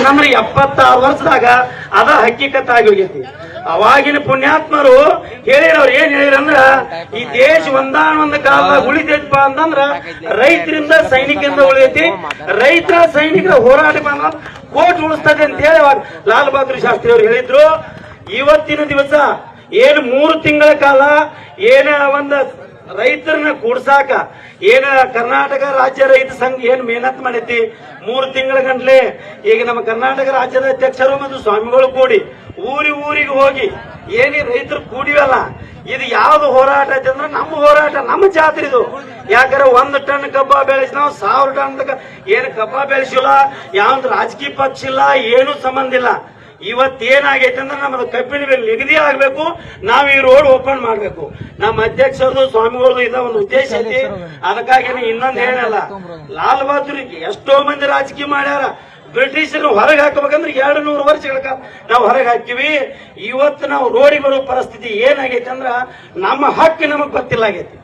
ಅಂತಂದ್ರೆ ಎಪ್ಪತ್ತಾರು ವರ್ಷದಾಗ ಅದ ಹಕ್ಕಿಕತ್ ಆಗಿ ಹೋಗೈತಿ ಅವಾಗಿನ ಪುಣ್ಯಾತ್ಮರು ಹೇಳಿರವ್ರು ಏನ್ ಹೇಳಿರಂದ್ರ ಈ ದೇಶ ಒಂದಾನ ಒಂದ್ ಕಾಲದಾಗ ಉಳಿತೈತಪ್ಪ ಅಂತಂದ್ರ, ರೈತರಿಂದ ಸೈನಿಕರಿಂದ ಉಳಿದೈತಿ ರೈತರ ಸೈನಿಕರ ಹೋರಾಟ ಬಂದ ಕೋಟ್ ಉಳಿಸ್ತದೆ ಅಂತ ಹೇಳಿ ಅವಾಗ ಲಾಲ್ ಬಹದ್ದೂರ್ ಶಾಸ್ತ್ರಿ ಅವರು ಹೇಳಿದ್ರು. ಇವತ್ತಿನ ದಿವಸ, ಏನು ಮೂರು ತಿಂಗಳ ಕಾಲ, ಏನ ಒಂದ ರೈತರನ್ನ ಕೂಡ್ಸಾಕ ಏನ ಕರ್ನಾಟಕ ರಾಜ್ಯ ರೈತ ಸಂಘ ಏನ್ ಮೇಹನತ್ ಮಾಡೈತಿ? ಮೂರು ತಿಂಗಳ ಗಂಟ್ಲೆ ಈಗ ನಮ್ಮ ಕರ್ನಾಟಕ ರಾಜ್ಯದ ಅಧ್ಯಕ್ಷರು ಮತ್ತು ಸ್ವಾಮಿಗಳು ಕೂಡಿ ಊರಿ ಊರಿಗೆ ಹೋಗಿ ಏನೇ ರೈತರು ಕೂಡಿವಲ್ಲ, ಇದು ಯಾವ್ದು ಹೋರಾಟ ಐತೆ ಅಂದ್ರೆ ನಮ್ಮ ಹೋರಾಟ, ನಮ್ಮ ಜಾತ್ರೆ ಇದು. ಯಾಕಂದ್ರೆ ಒಂದ್ ಟನ್ ಕಬ್ಬ ಬೆಳೆಸಿ ನಾವು ಸಾವಿರ ಟನ್ ಏನು ಕಬ್ಬ ಬೆಳೆಸಿಲ್ಲ, ಯಾವ್ದು ರಾಜಕೀಯ ಪಕ್ಷ ಇಲ್ಲ, ಏನು ಸಂಬಂಧ ಇಲ್ಲ. ಇವತ್ತೇನಾಗೈತೆ ಅಂದ್ರೆ ನಮ್ಮದು ಕಬ್ಬಿನ ಬೆಲೆ ನಿಗದಿ ಆಗ್ಬೇಕು. ನಾವ್ ಈ ರೋಡ್ ಓಪನ್ ಮಾಡ್ಬೇಕು. ನಮ್ಮ ಅಧ್ಯಕ್ಷರದು, ಸ್ವಾಮಿಗಳದು ಇದ ಒಂದು ಉದ್ದೇಶ ಐತಿ. ಅದಕ್ಕಾಗಿ ಇನ್ನೊಂದು ಹೇಳಲ್ಲ. ಲಾಲ್ ಬಹದ್ದೂರ್ ಎಷ್ಟೋ ಮಂದಿ ರಾಜಕೀಯ ಮಾಡ್ಯಾರ. ಬ್ರಿಟಿಷರು ಹೊರಗೆ ಹಾಕಬೇಕಂದ್ರೆ ಎರಡು ನೂರು ವರ್ಷಗಳ ಕಾಲ ನಾವು ಹೊರಗೆ ಹಾಕಿವಿ ಇವತ್ತು ನಾವು ರೋಡಿಗೆ ಬರೋ ಪರಿಸ್ಥಿತಿ ಏನಾಗೈತೆ ಅಂದ್ರ ನಮ್ಮ ಹಕ್ಕು ನಮಗ್ ಗೊತ್ತಿಲ್ಲ ಆಗೈತಿ.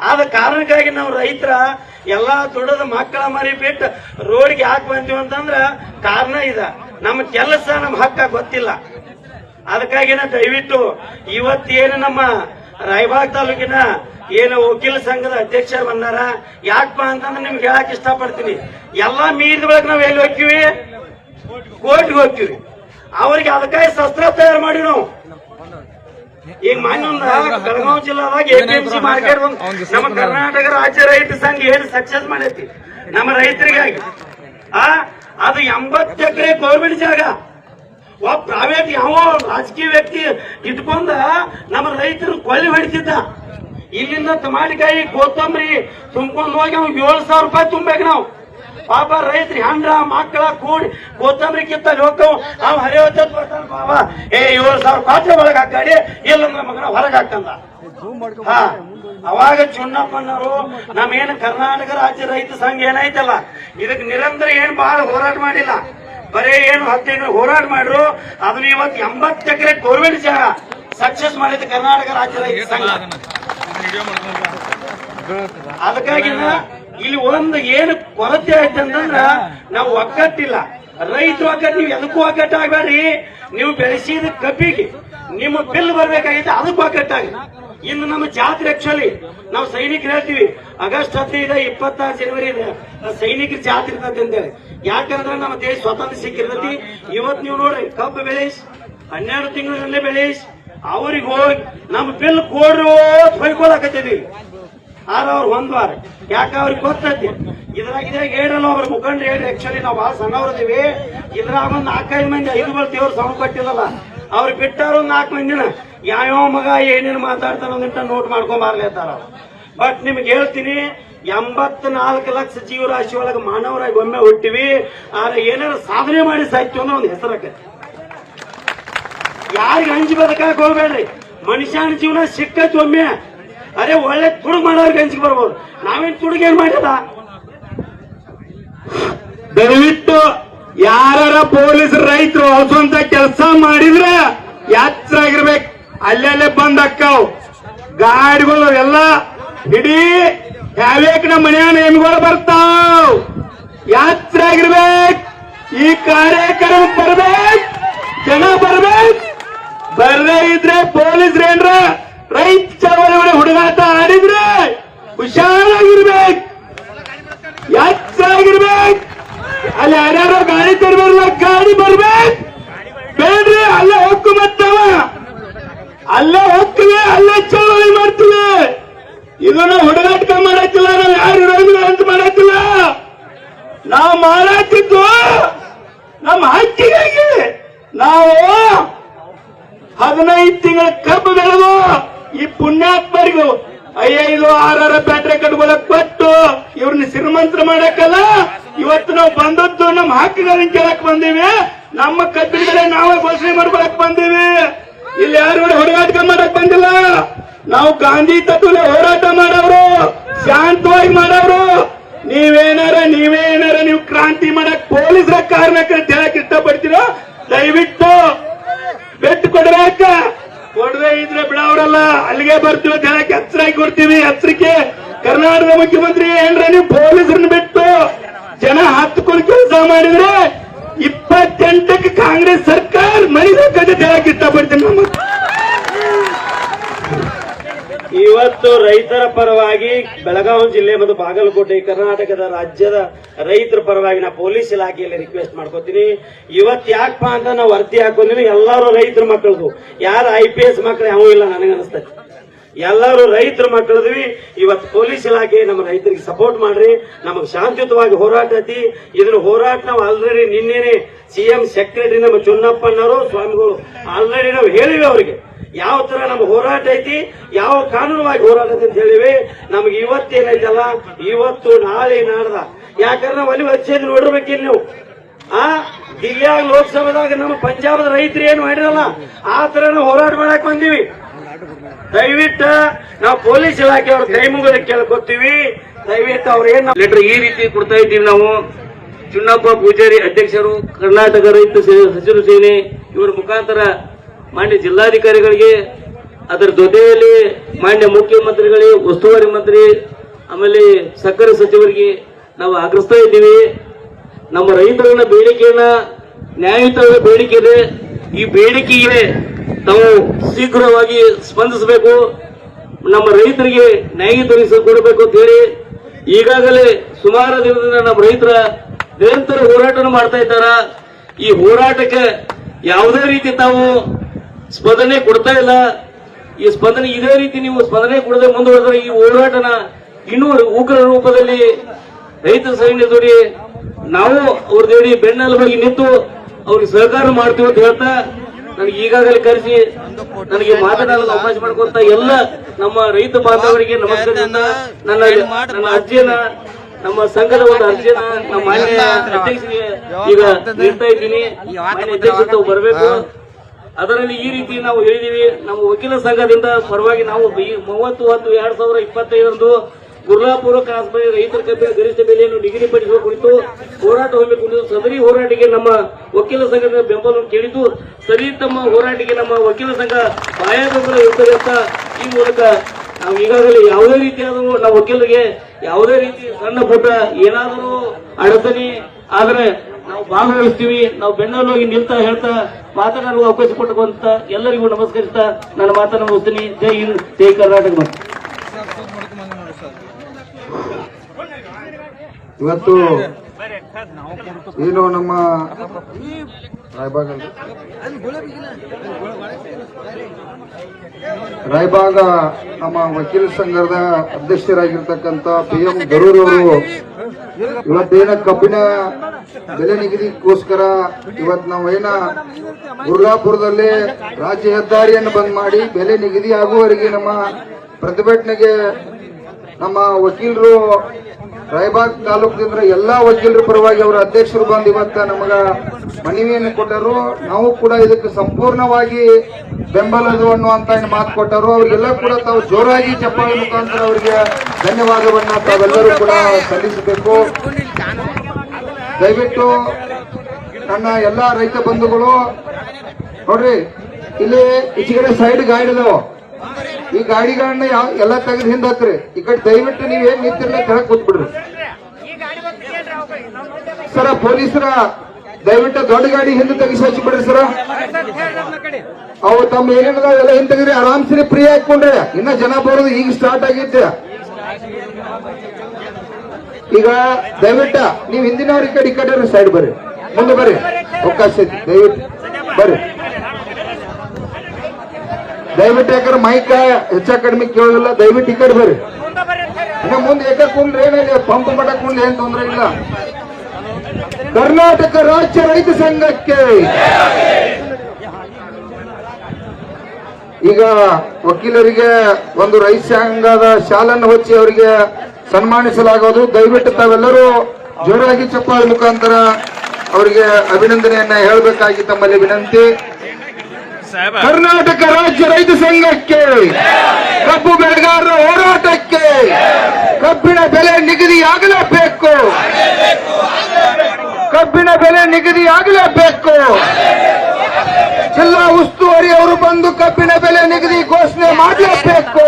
ಆದ ಕಾರಣಕ್ಕಾಗಿ ನಾವು ರೈತರ ಎಲ್ಲಾ ದೊಡ್ಡದ ಮಕ್ಕಳ ಮರಿ ಬಿಟ್ಟು ರೋಡ್ಗೆ ಯಾಕೆ ಬಂದೀವಿ ಅಂತಂದ್ರ ಕಾರಣ ಇದ. ನಮ್ಮ ಕೆಲಸ ನಮ್ಮ ಹಕ್ಕ ಗೊತ್ತಿಲ್ಲ. ಅದಕ್ಕಾಗಿನ ದಯವಿಟ್ಟು ಇವತ್ತೇನು ನಮ್ಮ ರಾಯಬಾಗ್ ತಾಲೂಕಿನ ಏನು ವಕೀಲ ಸಂಘದ ಅಧ್ಯಕ್ಷರು ಬಂದಾರ ಯಾಕಪ್ಪ ಅಂತಂದ್ರೆ ನಿಮ್ಗೆ ಹೇಳಕ್ ಇಷ್ಟಪಡ್ತೀನಿ. ಎಲ್ಲಾ ಮೀರಿದ ನಾವು ನಾವ್ ಎಲ್ಲಿ ಹೋಗ್ತೀವಿ ಕೋರ್ಟ್ಗೆ ಹೋಗ್ತೀವಿ ಅವ್ರಿಗೆ ಅದಕ್ಕಾಗಿ ಶಸ್ತ್ರ ತಯಾರು ಮಾಡಿ ನಾವು. ಈಗ ಮಾನ್ಯ ಒಂದು ಬೆಳಗಾವಿ ಜಿಲ್ಲಾದಾಗ ಎಪಿಎಂಸಿ ಮಾರ್ಕೆಟ್ ಒಂದು ನಮ್ಮ ಕರ್ನಾಟಕ ರಾಜ್ಯ ರೈತ ಸಂಘ ಏನು ಸಕ್ಸಸ್ ಮಾಡೈತಿ. ನಮ್ಮ ರೈತರಿಗಾಗಿ. ಆ? ಅದು ಎಂಬತ್ತು ಎಕರೆ ಗೌರ್ಮೆಂಟ್ ಜಾಗ. ಒಬ್ಬ ಪ್ರೈವೇಟ್ ಯಾವ ರಾಜಕೀಯ ವ್ಯಕ್ತಿ ಇಟ್ಕೊಂಡ ನಮ್ಮ ರೈತರು ಕೊಲ್ಲಿ ಹೊಡಿತಿದ್ದ. ಇಲ್ಲಿಂದ ಟಮಾಟಿಕಾಯಿ ಕೊತ್ತಂಬರಿ ತುಂಬ್ಕೊಂಡು ಹೋಗಿ ಅವ್ನು ಏಳು ಸಾವಿರ ರೂಪಾಯಿ ತುಂಬೇಕು ನಾವು. ಪಾಪ ರೈತರು ಹಂಡ್ರ ಮಕ್ಕಳ ಕೂಡಿ ಕೋತಂಬರಿ ಕಿತ್ತಲ್ಲಿ ಹೋಗ್ತಾವ ಅವ್. ಹರಿವತ್ತ ಬರ್ತಾನ ಬಾಬಾ ಏ ಏಳು ಸಾವಿರ ಪಾತ್ರೆ ಒಳಗೆ ಹಾಕಾಡಿ ಇಲ್ಲಂದ್ರ ಮಗನ ಹೊರಗೆ ಹಾಕಂದ ಅವಾಗ ಚುನ್ನಪ್ಪನವರು ನಮ್ಮೇನು ಕರ್ನಾಟಕ ರಾಜ್ಯ ರೈತ ಸಂಘ ಏನಾಯ್ತಲ್ಲ ಇದಕ್ಕೆ ನಿರಂತರ ಏನ್ ಬಹಳ ಹೋರಾಟ ಮಾಡಿಲ್ಲ. ಬರೇ ಏನು ಹದಿನೈದು ಹೋರಾಟ ಮಾಡ್ರು, ಅದನ್ನ ಇವತ್ತು ಎಂಬತ್ತು ಎಕರೆ ಗೋರ್ಮೆಂಟ್ ಜಾಗ ಸಕ್ಸಸ್ ಮಾಡಿದ ಕರ್ನಾಟಕ ರಾಜ್ಯ ರೈತ ಸಂಘ. ಅದಕ್ಕಾಗಿ ಇಲ್ಲಿ ಒಂದು ಏನು ಕೊರತೆ ಆಯ್ತು ಅಂತಂದ್ರ ನಾವು ಒಗ್ಗಟ್ಟಿಲ್ಲ. ರೈತರು ಒಗ್ಗಟ್ಟು, ನೀವು ಎದಕ್ಕೂ ಒಗ್ಗಟ್ಟಾಗ್ಬೇಡ್ರಿ. ನೀವು ಬೆಳೆಸಿದ ಕಬ್ಬಿಗೆ ನಿಮ್ಮ ಬಿಲ್ ಬರ್ಬೇಕಾಗಿತ್ತು, ಅದಕ್ಕೂ ಒಗ್ಗಟ್ಟಾಗಿ ಇನ್ನು ನಮ್ಮ ಜಾತ್ರೆ ಆಕ್ಚುಲಿ ನಾವು ಸೈನಿಕರು ಹೇಳ್ತೀವಿ. ಆಗಸ್ಟ್ ಹದಿನೈದ ಇಪ್ಪತ್ತಾರು ಜನವರಿ ಸೈನಿಕರ ಜಾತ್ರೆ ಇರ್ತದೆ ಅಂತೇಳಿ. ಯಾಕಂದ್ರೆ ನಮ್ಮ ದೇಶ ಸ್ವತಂತ್ರ ಸಿಕ್ಕಿರ್ತೈತಿ. ಇವತ್ತು ನೀವು ನೋಡ್ರಿ, ಕಬ್ಬು ಬೆಳೆಸ್, ಹನ್ನೆರಡು ತಿಂಗಳಲ್ಲೇ ಬೆಳೆಸ್, ಅವ್ರಿಗೆ ಹೋಗಿ ನಮ್ಮ ಬಿಲ್ ಕೊಡ್ರು ಹೊಯ್ಕೊಳಕತ್ತಿದೀವಿ ಆರ ಅವ್ರು ಒಂದ್ವಾರ ಯಾಕ ಅವ್ರಿಗೆ ಗೊತ್ತೈತಿ? ಇದ್ರಾಗ ಇದ್ರಾಗ ಹೇಳಲ್ಲ ಅವ್ರ ಮುಖಂಡ್ರು ಹೇಳಿ ಆಕ್ಚುಲಿ ನಾವು ಭಾಳ ಸಣ್ಣವ್ರದೀವಿ ಇದ್ರಾಗ ಒಂದ್ ನಾಲ್ಕೈದು ಮಂದಿ, ಐದು ಬಲ್ ದೇವ್ರ ಸೌಂಡ್ ಕೊಟ್ಟಿಲ್ಲಲ್ಲ. ಅವ್ರು ಬಿಟ್ಟಾರ ಒಂದ್ ನಾಲ್ಕು ಮಂದಿನ. ಯಾವ್ಯಾವ ಮಗ ಏನೇನು ಮಾತಾಡ್ತಾನ ಒಂದಿಟ್ಟ ನೋಟ್ ಮಾಡ್ಕೊಂಬಾರ್ಲೇತಾರ ಬಟ್ ನಿಮ್ಗೆ ಹೇಳ್ತೀನಿ ಎಂಬತ್ ನಾಲ್ಕು ಲಕ್ಷ ಜೀವರಾಶಿ ಒಳಗೆ ಮಾನವರಾಗಿ ಒಮ್ಮೆ ಹುಟ್ಟಿವಿ. ಆದ್ರೆ ಏನಾರ ಸಾಧನೆ ಮಾಡಿ ಸಾಯ್ತು ಅನ್ನೋ ಒಂದು ಹೆಸರಾಕೈತಿ ಯಾರಿಗೆ ಹಂಚಿ ಬದಕಾಕ್ ಹೋಗ್ಬೇಡ್ರಿ. ಮನುಷ್ಯನ ಜೀವನ ಸಿಕ್ಕೈತಿ ಒಮ್ಮೆ. ಅರೆ ಒಳ್ಳೆ ತುಡುಗ್ ಮಾಡೋರ್ಗೆ ಅಂಜಿಗೆ ಬರ್ಬೋದು. ನಾವೇನ್ ತುಡುಗ್ ಏನ್ ಮಾಡ್ಯದ ದಯವಿಟ್ಟು ಯಾರ ಪೊಲೀಸ್ ರೈತರು ಹೊಸ ಕೆಲಸ ಮಾಡಿದ್ರೆ ಯಾತ್ರಾಗಿರ್ಬೇಕು ಅಲ್ಲಲ್ಲೇ ಬಂದ್ ಅಕ್ಕಾವ್ ಗಾಡಿಗಳು ಎಲ್ಲ ಇಡೀ ಯಾವ್ಯಾಕ ನಮ್ಮ ಮನೆಯ ಬರ್ತಾವ್. ಯಾತ್ರಾಗಿರ್ಬೇಕು ಈ ಕಾರ್ಯಕ್ರಮ ಬರ್ಬೇಕು, ಜನ ಬರ್ಬೇಕು. ಬರ್ದೇ ಇದ್ರೆ ಪೊಲೀಸ್ ಏನ್ರ ರೈತ ಚಳವಳಿ ಹುಡುಗಾಟ ಆಡಿದ್ರೆ ಹುಷಾರಾಗಿರ್ಬೇಕು. ಯಾತ್ರಾಗಿರ್ಬೇಕು ಅಲ್ಲಿ ಯಾರ್ಯಾರೋ ಗಾಡಿ ತರಬಾರಲ್ಲ ಗಾಡಿ ಬರ್ಬೇಕು ಬೇಡ್ರಿ ಅಲ್ಲೇ ಹೋಗ್ಕು ಮತ್ತವ ಅಲ್ಲೇ ಹೋಗ್ತೀವಿ ಅಲ್ಲೇ ಚಳವಳಿ ಮಾಡ್ತೀವಿ ಇದನ್ನ ಹುಡುಗಾಟ ಮಾಡತ್ತಿಲ್ಲ ನಾವು ಯಾರು ಇರೋದಿಲ್ಲ ಅಂತ ಮಾಡತ್ತಿಲ್ಲ ನಾವು ಮಾಡತ್ತಿದ್ದು ನಮ್ಮ ಹಕ್ಕಿಗಾಗಿ. ನಾವು ಹದಿನೈದು ತಿಂಗಳ ಕಬ್ಬು ಬೆಳೆದು ಈ ಪುಣ್ಯಾತ್ಮರಿಗೂ ಐದು ಆರಾರ ಬ್ಯಾಟ್ರಿ ಕಟ್ಕೊಳಕ್ ಕೊಟ್ಟು ಇವ್ರನ್ನ ಶ್ರೀಮಂತರ ಮಾಡಕ್ಕಲ್ಲ. ಇವತ್ತು ನಾವು ಬಂದದ್ದು ನಮ್ಮ ಹಕ್ಕುಗಳನ್ನ ಕೇಳಕ್ ಬಂದೀವಿ. ನಮ್ಮ ಕಬ್ಬಿನ ನಾವೇ ಘೋಷಣೆ ಮಾಡ್ಕೊಳಕ್ ಬಂದೀವಿ. ಇಲ್ಲಿ ಯಾರು ಹೊರಗಾಟ ಮಾಡಕ್ ಬಂದಿಲ್ಲ. ನಾವು ಗಾಂಧಿ ತತ್ವಲೆ ಹೋರಾಟ ಮಾಡವ್ರು, ಶಾಂತವಾಗಿ ಮಾಡವ್ರು. ನೀವೇನಾರ ನೀವೇನಾರ ನೀವು ಕ್ರಾಂತಿ ಮಾಡಕ್ ಪೊಲೀಸರ ಕಾರಣಕ್ಕೆ ಹೇಳಕ್ ಇಷ್ಟಪಡ್ತೀರೋ, ದಯವಿಟ್ಟು ಬೆಟ್ಟು ಅಕ್ಕ ಕೊಡದೆ ಇದ್ರೆ ಬಿಡವ್ರಲ್ಲ, ಅಲ್ಲಿಗೆ ಬರ್ತೀವಿ ಅಂತ ಹೇಳಕ್ ಎಚ್ಚರಾಗಿ ಕೊಡ್ತೀವಿ, ಎಚ್ಚರಿಕೆ. ಕರ್ನಾಟಕದ ಮುಖ್ಯಮಂತ್ರಿ ಏನ್ರ ನೀವು ಪೊಲೀಸರನ್ನ ಬಿಟ್ಟು ಜನ ಹತ್ಕೊಂಡು ಕೆಲಸ ಮಾಡಿದ್ರೆ ಇಪ್ಪತ್ತೆಂಟಕ್ಕೆ ಕಾಂಗ್ರೆಸ್ ಸರ್ಕಾರ ಮಣಿಬೇಕಂತ ಹೇಳಕ್ ಇಷ್ಟಪಡ್ತೀನಿ ನಮ್ಮ ಇವತ್ತು ರೈತರ ಪರವಾಗಿ ಬೆಳಗಾವಿ ಜಿಲ್ಲೆ ಮತ್ತು ಬಾಗಲಕೋಟೆ ಕರ್ನಾಟಕದ ರಾಜ್ಯದ ರೈತರ ಪರವಾಗಿ ನಾ ಪೊಲೀಸ್ ಇಲಾಖೆಯಲ್ಲಿ ರಿಕ್ವೆಸ್ಟ್ ಮಾಡ್ಕೋತೀನಿ. ಇವತ್ ಯಾಕಪ್ಪ ಅಂತ ನಾವು ವರ್ತಿ ಹಾಕೊಂಡಿವಿ ಎಲ್ಲರೂ ರೈತರ ಮಕ್ಕಳದು. ಯಾರು ಐ ಪಿ ಎಸ್ ಮಕ್ಕಳು ಯಾವ ಇಲ್ಲ ಎಲ್ಲರೂ ರೈತರ ಮಕ್ಕಳದ್ವಿ. ಇವತ್ತು ಪೊಲೀಸ್ ಇಲಾಖೆ ನಮ್ಮ ರೈತರಿಗೆ ಸಪೋರ್ಟ್ ಮಾಡ್ರಿ. ನಮಗೆ ಶಾಂತಿಯುತವಾಗಿ ಹೋರಾಟ ಐತಿ. ಇದ್ರ ಹೋರಾಟ ನಾವು ಆಲ್ರೆಡಿ ನಿನ್ನೆನೆ ಸಿಎಂ ಸೆಕ್ರೆಟರಿ ನಮ್ಮ ಚುನ್ನಪ್ಪನವರು, ಸ್ವಾಮಿಗಳು ಆಲ್ರೆಡಿ ನಾವು ಹೇಳಿವಿ ಅವರಿಗೆ. ಯಾವ ತರ ನಮ್ಗೆ ಹೋರಾಟ ಐತಿ, ಯಾವ ಕಾನೂನವಾಗಿ ಹೋರಾಟ ಐತಿ ಅಂತ ಹೇಳಿವಿ. ನಮ್ಗೆ ಇವತ್ತೇನೈತಲ್ಲ ಇವತ್ತು ನಾಳೆ ನಾಡ್ದ. ಯಾಕಂದ್ರೆ ನಾವು ಅಲ್ಲಿ ವಚ್ಚೇದ್ ನೋಡಿರ್ಬೇಕಿಲ್ಲ ನೀವು. ಆ ದಿಲ್ಲಿಯಾಗ ಲೋಕಸಭೆದಾಗ ನಮ್ಮ ಪಂಜಾಬದ ರೈತರು ಏನು ಮಾಡಿರಲ್ಲ, ಆ ತರ ಹೋರಾಟ ಮಾಡಕ್ ಬಂದೀವಿ. ದಯವಿಟ್ಟು ನಾವು ಪೊಲೀಸ್ ಇಲಾಖೆಯವ್ರ ಕೈ ಮುಗಿದ ಕೇಳ್ಕೊತೀವಿ ದಯವಿಟ್ಟು ಅವ್ರ ಏನ್ ಲೆಟರ್ ಈ ರೀತಿ ಕೊಡ್ತಾ ಇದ್ದೀವಿ ನಾವು. ಚುಣ್ಣಪ್ಪ ಪೂಜಾರಿ ಅಧ್ಯಕ್ಷರು, ಕರ್ನಾಟಕ ರೈತ ಹಸಿರು ಸೇನೆ, ಇವರ ಮುಖಾಂತರ ಮಾನ್ಯ ಜಿಲ್ಲಾಧಿಕಾರಿಗಳಿಗೆ, ಅದರ ಜೊತೆಯಲ್ಲಿ ಮಾನ್ಯ ಮುಖ್ಯಮಂತ್ರಿಗಳಿಗೆ, ಉಸ್ತುವಾರಿ ಮಂತ್ರಿ, ಆಮೇಲೆ ಸಕ್ಕರೆ ಸಚಿವರಿಗೆ ನಾವು ಆಗ್ರಹಿಸ್ತಾ ಇದ್ದೀವಿ. ನಮ್ಮ ರೈತರನ್ನ ಬೇಡಿಕೆಯನ್ನ ನ್ಯಾಯಯುತ ಬೇಡಿಕೆ ಇದೆ. ಈ ಬೇಡಿಕೆಗೆ ತಾವು ಶೀಘ್ರವಾಗಿ ಸ್ಪಂದಿಸಬೇಕು. ನಮ್ಮ ರೈತರಿಗೆ ನ್ಯಾಯ ದೊರಕಿಸಿ ಕೊಡಬೇಕು ಅಂತ ಹೇಳಿ ಈಗಾಗಲೇ ಸುಮಾರು ದಿನದಿಂದ ನಮ್ಮ ರೈತರ ನಿರಂತರ ಹೋರಾಟವನ್ನು ಮಾಡ್ತಾ ಇದ್ದಾರ. ಈ ಹೋರಾಟಕ್ಕೆ ಯಾವುದೇ ರೀತಿ ತಾವು ಸ್ಪಂದನೆ ಕೊಡ್ತಾ ಇಲ್ಲ. ಈ ಸ್ಪಂದನೆ ಇದೇ ರೀತಿ ನೀವು ಸ್ಪಂದನೆ ಕೊಡದೆ ಮುಂದುವರೆದರೆ ಈ ಹೋರಾಟನ ಇನ್ನೂ ಉಗ್ರ ರೂಪದಲ್ಲಿ ರೈತ ಸೈನ್ಯದೋಡಿ ನಾವು ಅವ್ರ ದೇಡಿ ಬೆನ್ನೆಲುಬಾಗಿ ನಿಂತು ಅವ್ರಿಗೆ ಸಹಕಾರ ಮಾಡ್ತೀವಿ ಅಂತ ಹೇಳ್ತಾ ನನಗೆ ಈಗಾಗಲೇ ಕರೆಸಿ ನನಗೆ ಮಾತನಾಡಲು ಅವಕಾಶ ಮಾಡಿಕೊಂತ ಎಲ್ಲ ನಮ್ಮ ರೈತ ಬಾಂಧವರಿಗೆ ನಮಸ್ಕಾರದಿಂದ ನನ್ನ ನನ್ನ ಅರ್ಜಿಯನ್ನ ನಮ್ಮ ಸಂಘದ ಒಂದು ಅರ್ಜಿಯನ್ನ ನಮ್ಮ ಮಾನ್ಯ ಅಧ್ಯಕ್ಷರಿಗೆ ಈಗ ನೀಡ್ತಾ ಇದ್ದೀನಿ. ಮಾನ್ಯ ಅಧ್ಯಕ್ಷರು ಬರಬೇಕು. ಅದರಲ್ಲಿ ಈ ರೀತಿ ನಾವು ಹೇಳಿದೀವಿ ನಮ್ಮ ವಕೀಲ ಸಂಘದಿಂದ ಪರವಾಗಿ ನಾವು ಮೂವತ್ತು ಒಂದು ಎರಡ್ ಸಾವಿರ ಇಪ್ಪತ್ತೈದರಂದು ಗುರ್ಲಾಪುರ ಬಳಿ ರೈತರ ಕಬ್ಬಿನ ಗರಿಷ್ಠ ಬೆಲೆಯನ್ನು ನಿಗದಿಪಡಿಸುವ ಕುರಿತು ಹೋರಾಟ ಹಮ್ಮಿಕೊಂಡಿದ್ದು ಸದರಿ ಹೋರಾಟಕ್ಕೆ ನಮ್ಮ ವಕೀಲ ಸಂಘದ ಬೆಂಬಲವನ್ನು ಕೇಳಿದ್ದು, ಸರಿ ತಮ್ಮ ಹೋರಾಟಕ್ಕೆ ನಮ್ಮ ವಕೀಲ ಸಂಘ ಬಾಯ ಬೆಂಬಲ ಇರುತ್ತದೆ ಅಂತ ಈ ಮೂಲಕ ನಾವು ಈಗಾಗಲೇ ಯಾವುದೇ ರೀತಿಯಾದ ನಾವು ವಕೀಲರಿಗೆ ಯಾವುದೇ ರೀತಿ ಸಣ್ಣ ಪುಟ್ಟ ಏನಾದರೂ ಅಡಚಣೆ ಆದರೆ ನಾವು ಭಾಗವಹಿಸ್ತೀವಿ, ನಾವು ಬೆನ್ನೆಲುಬಾಗಿ ನಿಲ್ತಾ ಹೇಳ್ತಾ ಮಾತನಾಡುವ ಅವಕಾಶ ಕೊಟ್ಟುಕೊಂತ ಎಲ್ಲರಿಗೂ ನಮಸ್ಕರಿಸ್ತಾ ನನ್ನ ಮಾತನ್ನು ಮುಗಿಸ್ತೀನಿ. ಜೈ ಹಿಂದ್, ಜೈ ಕರ್ನಾಟಕ ಇವತ್ತು ಏನು ನಮ್ಮ ರಾಯಬಾಗ? ರಾಯಬಾಗ ನಮ್ಮ ವಕೀಲ ಸಂಘದ ಅಧ್ಯಕ್ಷರಾಗಿರ್ತಕ್ಕಂಥ ಪಿ ಎಂ ಗರೂರ್ ಅವರು ಇವತ್ತೇನ ಕಬ್ಬಿನ ಬೆಲೆ ನಿಗದಿಗೋಸ್ಕರ ಇವತ್ತು ನಾವೇನ ಗುರ್ಲಾಪುರದಲ್ಲಿ ರಾಜ್ಯ ಹೆದ್ದಾರಿಯನ್ನು ಬಂದ್ ಮಾಡಿ ಬೆಲೆ ನಿಗದಿ ಆಗುವವರೆಗೆ ನಮ್ಮ ಪ್ರತಿಭಟನೆಗೆ ನಮ್ಮ ವಕೀಲರು, ರಾಯಬಾಗ್ ತಾಲೂಕಿನಿಂದ ಎಲ್ಲಾ ವಕೀಲರ ಪರವಾಗಿ ಅವರ ಅಧ್ಯಕ್ಷರು ಬಂದು ಇವತ್ತ ನಮಗ ಮನವಿಯನ್ನು ಕೊಟ್ಟರು. ನಾವು ಕೂಡ ಇದಕ್ಕೆ ಸಂಪೂರ್ಣವಾಗಿ ಬೆಂಬಲವನ್ನು ಅಂತ ಮಾತು ಕೊಟ್ಟರು. ಅವರಿಗೆಲ್ಲ ಕೂಡ ತಾವು ಜೋರಾಗಿ ಚಪ್ಪಾಳೆ ಮುಖಾಂತರ ಅವರಿಗೆ ಧನ್ಯವಾದವನ್ನು ತಾವೆಲ್ಲರೂ ಕೂಡ ಸಲ್ಲಿಸಬೇಕು. ದಯವಿಟ್ಟು ನನ್ನ ಎಲ್ಲಾ ರೈತ ಬಂಧುಗಳು, ನೋಡ್ರಿ, ಇಲ್ಲಿ ಈಚೆಗಡೆ ಸೈಡ್ ಗಾಡಿ ಇದಾವ ಈ ಗಾಡಿಗಳನ್ನ ಯಾವ- ಎಲ್ಲ ತೆಗೆದು ಹಿಂದ್ ಹತ್ರಿ ಈ ಕಡೆ ದಯವಿಟ್ಟು ನೀವ್ ಏನ್ ನಿಂತಿರ್ಲ ಕೆಳಗ್ ಕೂತ್ಬಿಡ್ರಿ. ಸರ, ಪೊಲೀಸರ, ದಯವಿಟ್ಟು ದೊಡ್ಡ ಗಾಡಿ ಹಿಂದೆ ತೆಗಿಸಿ ಹಚ್ಚಿಬಿಡ್ರಿ ಸರ. ಅವು ತಮ್ಮ ಏನೇನದಾವ ಎಲ್ಲ ಹಿಂದ್ ತೆಗಿರಿ ಆರಾಮ್ಸರಿ ಫ್ರೀ ಹಾಕೊಂಡ್ರೆ ಇನ್ನ ಜನ ಬರೋದು ಈಗ ಸ್ಟಾರ್ಟ್ ಆಗಿದ್ದೆ. ಈಗ ದಯವಿಟ್ಟ ನೀವ್ ಹಿಂದಿನವ್ರ ಈ ಕಡೆ ಈ ಕಡೆ ಸೈಡ್ ಬರ್ರಿ ಮುಂದೆ ಬರ್ರಿ ಅವಕಾಶ ಐತಿ. ದಯವಿಟ್ಟು ಬರ್ರಿ ದಯವಿಟ್ಟು ಯಾಕಂದ್ರೆ ಮೈಕ್ ಹೆಚ್ಚ ಕಡಿಮೆ ಕೇಳೋದಿಲ್ಲ, ದಯವಿಟ್ಟು ಈ ಕಡೆ ಬರ್ರಿ. ಇನ್ನು ಮುಂದೆ ಏಕ ಕುಂಡ್ರಿ ಏನಿಲ್ಲ ಪಂಪ್ ಮಠ ಕುಂಡ್ಲಿ ಏನ್ ತೊಂದ್ರೆ ಇಲ್ಲ. ಕರ್ನಾಟಕ ರಾಜ್ಯ ರೈತ ಸಂಘಕ್ಕೆ ಈಗ ವಕೀಲರಿಗೆ ಒಂದು ರೈತ ಸಂಘದ ಶಾಲನ್ನು ಹೊಚ್ಚಿ ಅವರಿಗೆ ಸನ್ಮಾನಿಸಲಾಗುವುದು. ದಯವಿಟ್ಟು ತಾವೆಲ್ಲರೂ ಜೋರಾಗಿ ಚಪ್ಪಾಳ ಮುಖಾಂತರ ಅವರಿಗೆ ಅಭಿನಂದನೆಯನ್ನ ಹೇಳಬೇಕಾಗಿ ತಮ್ಮಲ್ಲಿ ವಿನಂತಿ. ಕರ್ನಾಟಕ ರಾಜ್ಯ ರೈತ ಸಂಘಕ್ಕೆ, ಕಬ್ಬು ಬೆಳೆಗಾರರ ಹೋರಾಟಕ್ಕೆ, ಕಬ್ಬಿನ ಬೆಲೆ ನಿಗದಿಯಾಗಲೇಬೇಕು. ಕಬ್ಬಿನ ಬೆಲೆ ನಿಗದಿಯಾಗಲೇಬೇಕು. ಜಿಲ್ಲಾ ಉಸ್ತುವಾರಿ ಅವರು ಬಂದು ಕಬ್ಬಿನ ಬೆಲೆ ನಿಗದಿ ಘೋಷಣೆ ಮಾಡಲೇಬೇಕು.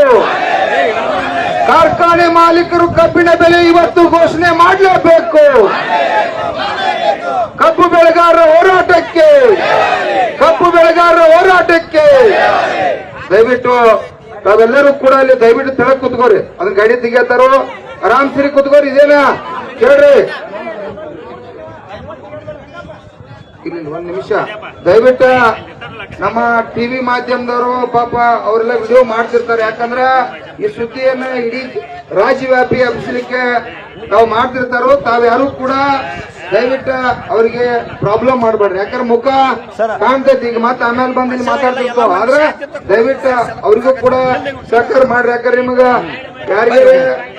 ಕಾರ್ಖಾನೆ ಮಾಲೀಕರು ಕಬ್ಬಿನ ಬೆಲೆ ಇವತ್ತು ಘೋಷಣೆ ಮಾಡಲೇಬೇಕು. ಕಬ್ಬು ಬೆಳೆಗಾರರ ಹೋರಾಟಕ್ಕೆ, ಕಬ್ಬು ಬೆಳೆಗಾರರ ಹೋರಾಟಕ್ಕೆ. ದಯವಿಟ್ಟು ತಾವೆಲ್ಲರೂ ಕೂಡ ಅಲ್ಲಿ ದಯವಿಟ್ಟು ತೆಳಗ್ ಕುತ್ಕೋರಿ ಅದನ್ನ ಗಾಡಿ ತೆಗಿಯತ್ತಾರೋ? ಆರಾಮ್ ಸಿರಿ ಕುತ್ಕೋರಿ ಇದೇನಾ? ಕೇಳ್ರಿ. ಇಲ್ಲಿ ಒಂದ್ ನಿಮಿಷ. ದಯವಿಟ್ಟು ನಮ್ಮ ಟಿವಿ ಮಾಧ್ಯಮದವರು ಪಾಪ ಅವರೆಲ್ಲ ವಿಡಿಯೋ ಮಾಡ್ತಿರ್ತಾರೆ. ಯಾಕಂದ್ರ ಈ ಸುದ್ದಿಯನ್ನ ಇಡೀ ರಾಜ್ಯವ್ಯಾಪಿ ಹಬ್ಬಿಸಲಿಕ್ಕೆ ತಾವು ಮಾಡ್ತಿರ್ತಾರೋ, ತಾವ್ಯಾರು ಕೂಡ ದಯವಿಟ್ಟು ಅವರಿಗೆ ಪ್ರಾಬ್ಲಮ್ ಮಾಡಬೇಡ್ರಿ. ಯಾಕಂದ್ರೆ ಮುಖ ಕಾಣ್ತೈತಿ ಈಗ ಮತ್ತೆ ಆಮೇಲೆ ಬಂದು ಇಲ್ಲಿ ಮಾತಾಡ್ತಿರ್ತಾವ ಆದ್ರೆ ದಯವಿಟ್ಟು ಅವ್ರಿಗೂ ಕೂಡ ಸಹಕಾರ ಮಾಡ್ರಿ. ಯಾಕಂದ್ರೆ ನಿಮಗ ಯಾರಿಗೆ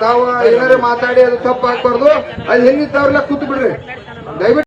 ತಾವು ಏನಾರ ಮಾತಾಡಿ ಅದು ತಪ್ಪು ಹಾಕ್ಬಾರ್ದು ಅಲ್ಲಿ ಹೆಂಗಿತ್ತವ್ರೆಲ್ಲ ಕೂತ್ ಬಿಡ್ರಿ ದಯವಿಟ್ಟು